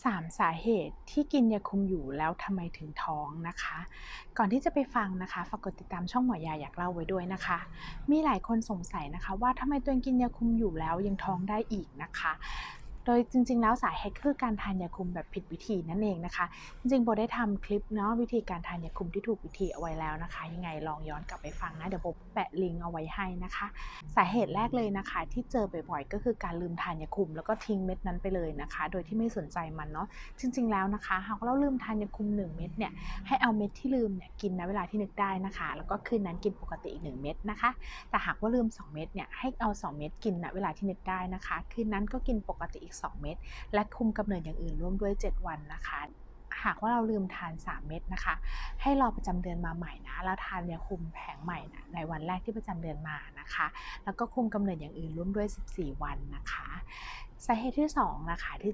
3 สาเหตุที่กินยาคุมอยู่แล้วทำไมถึงท้องนะคะ ก่อนที่จะไปฟังนะคะฝากกดติดตามช่องหมอยาอยากเล่าไว้ด้วยนะคะ มีหลายคนสงสัยนะคะว่าทำไมตัวเองกินยาคุมอยู่แล้วยังท้องได้อีกนะคะ โดยจริง ๆ แล้วสาเหตุคือการทานยาคุมแบบผิดวิธีนั่นเองนะคะ จริงๆโบได้ทำคลิปเนาะวิธีการทานยาคุมที่ถูกวิธีเอาไว้แล้วนะคะ ยังไงลองย้อนกลับไปฟังนะเดี๋ยวโบแปะลิงก์เอาไว้ให้นะคะ สาเหตุแรกเลยนะคะ ที่เจอบ่อยๆก็คือการลืมทานยาคุม แล้วก็ทิ้งเม็ดนั้นไปเลยนะคะ โดยที่ไม่สนใจมันเนาะจริง ๆ แล้วนะคะหากเราลืมทานยาคุม 1 เม็ดเนี่ยให้เอาเม็ดที่ลืมเนี่ยกินณเวลาที่นึกได้นะคะ แล้วก็คืนนั้นกินปกติอีก 1 เม็ดนะคะ แต่หากว่าลืม 2 เม็ดเนี่ยให้เอา 2 เม็ดกินณเวลาที่นึกได้นะคะ คืนนั้นก็กินปกติอีก 2 เม็ด และคุมกำเนิดอย่างอื่นร่วมด้วย 7 วันนะคะ หากว่าเราลืมทาน 3 เม็ดนะคะ ให้รอประจำเดือนมาใหม่นะ แล้วทานยาคุมแผงใหม่นะในวันแรกที่ประจำเดือนมานะคะ แล้วก็คุมกำเนิดอย่างอื่นร่วมด้วย 14 วันนะคะ สาเหตุที่2นะคะที่